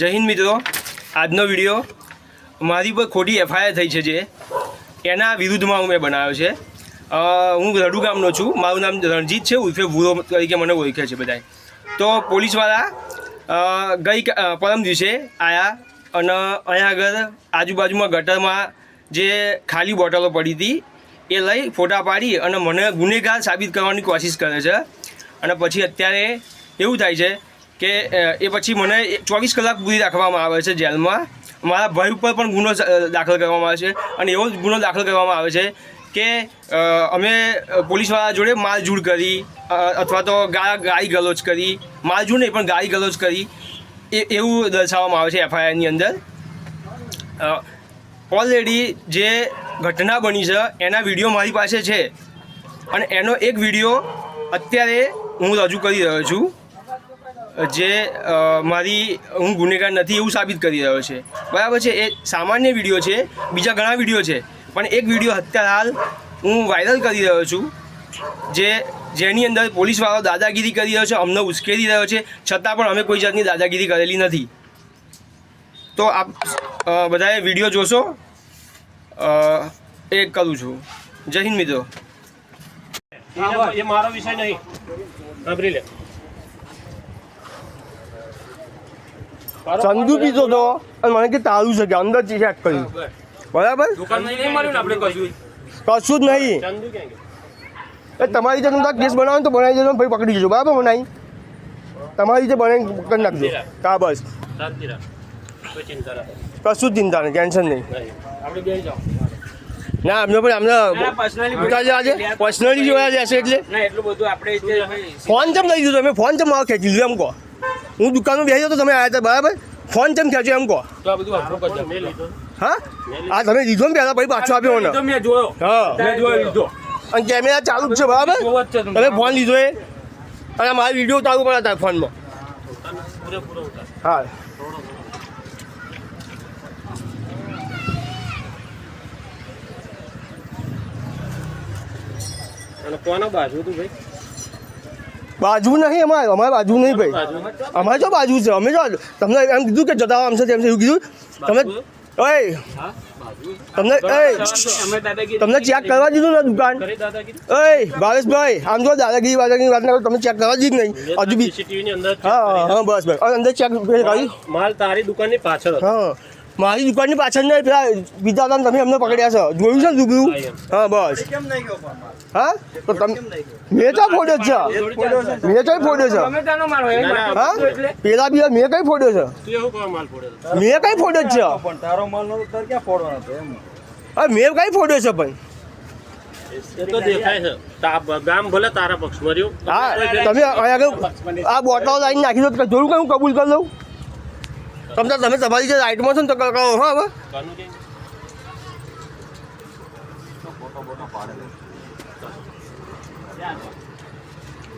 જય હિન્દ મિત્રો. આજનો વીડિયો મારી પર ખોટી એફઆઈઆર થઈ છે જે. એના વિરુદ્ધમાં હું મેં બનાવ્યો છે. હું રડુ ગામનો છું. મારું નામ રણજીત છે. ઉર્ફે ભૂરો તરીકે મને ઓળખે છે બધાય. તો પોલીસવાળા ગઈ પરમ દિવસે આવ્યા અને અહીંયા આગળ આજુબાજુમાં ગટરમાં જે ખાલી બોટલો પડી હતી, એ લઈ ફોટા પાડી અને મને ગુનેગાર સાબિત કરવાની કોશિશ કરે છે. અને પછી અત્યારે એવું થાય છે કે એ પછી મને ચોવીસ કલાક પૂરી રાખવામાં આવે છે જેલમાં. મારા ભાઈ ઉપર પણ ગુનો દાખલ કરવામાં આવે છે અને એવો જ ગુનો દાખલ કરવામાં આવે છે કે અમે પોલીસવાળા જોડે માલજૂડ કરી અથવા તો ગા ગાળી ગલોચ કરી, માલજૂડ નહીં પણ ગાળી ગલોચ કરી, એ, એવું દર્શાવવામાં આવે છે એફઆઈઆરની અંદર. ઓલરેડી જે ઘટના બની છે એના વીડિયો મારી પાસે છે અને એનો એક વીડિયો અત્યારે હું રજૂ કરી રહ્યો છું. જે મારી, હું ગુનેગાર નથી એવું સાબિત કરી રહ્યો છે. બરાબર છે, એ સામાન્ય વીડિયો છે, બીજા ઘણા વીડિયો છે, પણ એક વીડિયો અત્યારે હાલ હું વાયરલ કરી રહ્યો છું, જે, જેની અંદર પોલીસવાળો દાદાગીરી કરી રહ્યો છે, અમને ઉશ્કેરી રહ્યો છે, છતાં પણ અમે કોઈ જાતની દાદાગીરી કરેલી નથી. તો આપ બધાએ વીડિયો જોશો? એ કરું છું. જય હિન્દ મિત્રો. એ મારો વિષય નહીં. ચંદુ પીતો હતો અને મને કે તારું છે કે અંદર ચેક કર્યું. બરાબર? કશું? જ નહીં. એ તમારી રીતે તમારે કેસ બનાવો તો બનાવી દેજો ભાઈ પકડી જજો બરાબર બનાવી તમારી રીતે બનાવી કરી નાખજો. હા બસ. કશું જ ચિંતા નહીં ટેન્શન નહીં. ના અમને પણ અમને આજે પર્સનલી જોયા જશે એટલે. જે ફોન ચમ લઈ દીધો અમે ફોન ચમ મારો ખેંચી લીધો એમ કહો. હું દુકાનમાં બેસી તો તમે આવ્યા હતા બરાબર? ફોન ચમ ખેંચ્યો એમ કહો? હા? આ તમે લીધો ને પહેલાં પછી પાછો આપ્યો ને હા. અને કેમેરા ચાલુ જ છે બરાબર? તમે. તમે ફોન લીધો એ. અને મારા વીડિયો ચાલુ પણ હતા ફોનમાં. હા. અને કોનો બાજુ હતું ભાઈ? બાજુ નહીં અમારે અમારે બાજુ નહીં ભાઈ. અમારે જો બાજુ છે. અમે જો તમને એમ કીધું કે જતા આમ છે તેમ એવું કીધું. તમે ઓય. તમને એ તમને ચેક કરવા દીધું. ને દુકાન? એ ભાવેશભાઈ આમ જો દાદાગીરી વાદાગીરી વાત ના કરો તમે ચેક કરવા દીધી નહીં. હજુ બી હા હા, બસ બસ. અંદર ચેક માલ તારી દુકાનની પાછળ હા. મારી દુકાનની પાછળ ને પેલા બીજા હતા તમે અમને પકડ્યા છો. જોયું છે ને રૂબરૂ હા બસ. હા? તો તમે મેં તો ફોડ્યો છે? મેં કઈ ફોડ્યો છે? હા? પેલા બી મેં કઈ ફોડ્યો છે? મેં કઈ ફોડ્યો છે? તારો માલ ક્યાં ફોડવાનો હતો એમ? હા મેં કઈ ફોડ્યો છે પણ? એ તો દેખાય છે. તા- ગામ ભલે તારા પક્ષમાં રહ્યું. હા તમે આ બોટલો લાઈન નાખી દો તો જોયું કે હું કબૂલ કરી લઉં? તમને તમે તમારી જે રાઈટમાં છો ને તો કહો હા હવે કે?